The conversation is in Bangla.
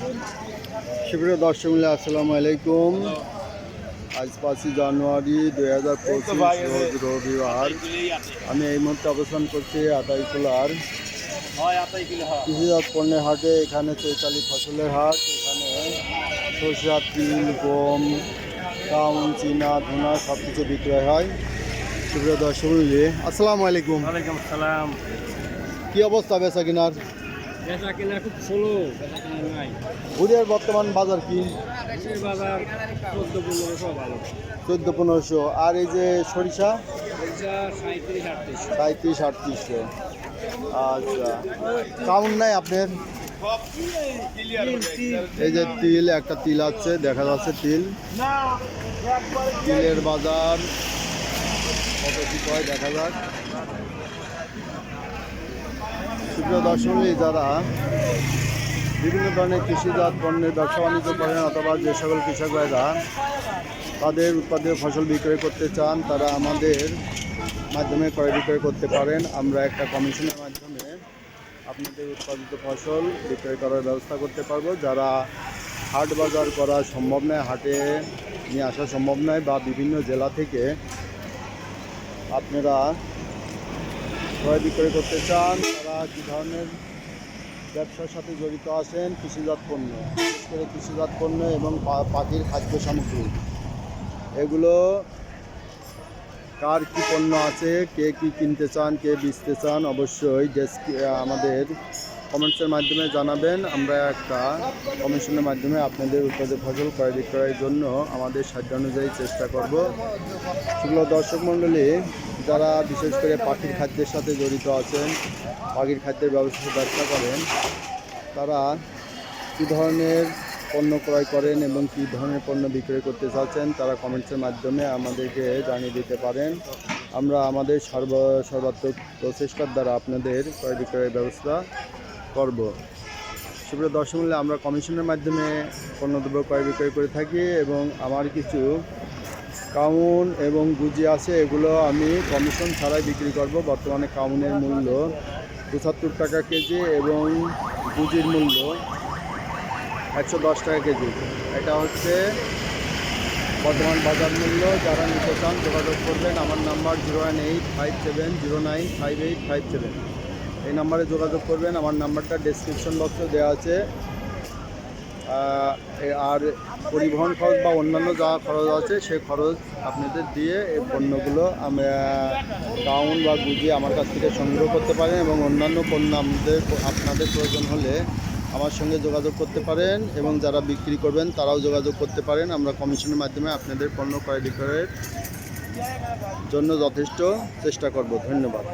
সুপ্রিয় দর্শক মিলে আসসালামু আলাইকুম। আজ পাঁচই জানুয়ারি দুই হাজার পঁচিশ রবিবার। আমি এই মুহূর্তে অবস্থান করছি আতাইকুলার কৃষিজাত পণ্যের হাটে এখানে চৈতালি ফসলের হাট এখানে সরষা তিল গম কাউন চিনা ধুনা সব কিছু বিক্রয় হয়। সুপ্রিয় দর্শক মিলে আসসালামু আলাইকুম। ওয়ালাইকুম আসসালাম। কি অবস্থা বেচা কিনার বেচা কেনা খুব স্লো বেচা কেনা নাই। বুধের বর্তমান বাজার কি? বাজার চোদ্দ পনেরোশো ভালো। চোদ্দ পনেরোশো। আর এই যে সরিষা? সাঁত্রিশ আটত্রিশ। সাঁত্রিশ আটত্রিশশো। আচ্ছা। কাউন্ট নাই আপনার? এই যে তিল একটা তিল আছে দেখা যাচ্ছে তিল। তিলের বাজার কত কি কয় দেখা যাক। সুপ্রিয় দর্শনী যারা বিভিন্ন ধরনের কৃষিজাত পণ্যের ব্যবসা বাণিজ্য করেন অথবা যে সকল কৃষক ভাইরা তাদের উৎপাদিত ফসল বিক্রয় করতে চান, তারা আমাদের মাধ্যমে ক্রয় বিক্রয় করতে পারেন। আমরা একটা কমিশনের মাধ্যমে আপনাদের উৎপাদিত ফসল বিক্রয় করার ব্যবস্থা করতে পারব। যারা হাট বাজার করা সম্ভব নয়, হাটে নিয়ে আসা সম্ভব নয় বা বিভিন্ন জেলা থেকে আপনারা ক্রয় বিক্রয় করতে চান, তারা কী ধরনের ব্যবসার সাথে জড়িত আছেন? কৃষিজাত পণ্য। বিশেষ করে কৃষিজাত পণ্য এবং পাখির খাদ্য সামগ্রী। এগুলো কার কি পণ্য আছে, কে কি কিনতে চান, কে বেচতে চান, অবশ্যই ডেস্ক আমাদের কমেন্টসের মাধ্যমে জানাবেন। আমরা একটা কমিশনের মাধ্যমে আপনাদের উৎপাদিত ফসল ক্রয় বিক্রয়ের জন্য আমাদের সাধ্য অনুযায়ী চেষ্টা করব। সেগুলো দর্শক মণ্ডলী, যারা বিশেষ করে পাখির খাদ্যের সাথে জড়িত আছেন পাখির খাদ্যের ব্যবসা ব্যবসা করেন। তারা কী ধরনের পণ্য ক্রয় করেন এবং কী ধরনের পণ্য বিক্রয় করতে চাচ্ছেন, তারা কমেন্টসের মাধ্যমে আমাদেরকে জানিয়ে দিতে পারেন। আমরা আমাদের সর্ব, সর্বাত্মক প্রচেষ্টার দ্বারা আপনাদের ক্রয় বিক্রয়ের ব্যবস্থা করব। সুপ্রিয় দর্শক মূল্যে আমরা কমিশনের মাধ্যমে পণ্যদ্রব্য ক্রয় বিক্রয় করে থাকি এবং আমার কিছু কাউন এবং গুজি আছে, এগুলো আমি কমিশন ছাড়াই বিক্রি করব। বর্তমানে কাউনের মূল্য পঁচাত্তর টাকা কেজি এবং গুজির মূল্য একশো দশ টাকা কেজি। এটা হচ্ছে বর্তমান বাজার মূল্য। যারা নিতে চান যোগাযোগ করবেন, আমার number zero one eight five seven zero nine five eight five seven. এই নাম্বারে যোগাযোগ করবেন। আমার নাম্বারটা ডেসক্রিপশন বক্সে দেওয়া আছে। আর পরিবহন খরচ বা অন্যান্য যা খরচ আছে সেই খরচ আপনাদের দিয়ে এই পণ্যগুলো আমরা টাউন বা গুজি আমার কাছ থেকে সংগ্রহ করতে পারেন এবং অন্যান্য পণ্য আমাদের আপনাদের প্রয়োজন হলে আমার সঙ্গে যোগাযোগ করতে পারেন এবং যারা বিক্রি করবেন তারাও যোগাযোগ করতে পারেন। আমরা কমিশনের মাধ্যমে আপনাদের পণ্য ক্রয় বিক্রয়ের জন্য যথেষ্ট চেষ্টা করব। ধন্যবাদ।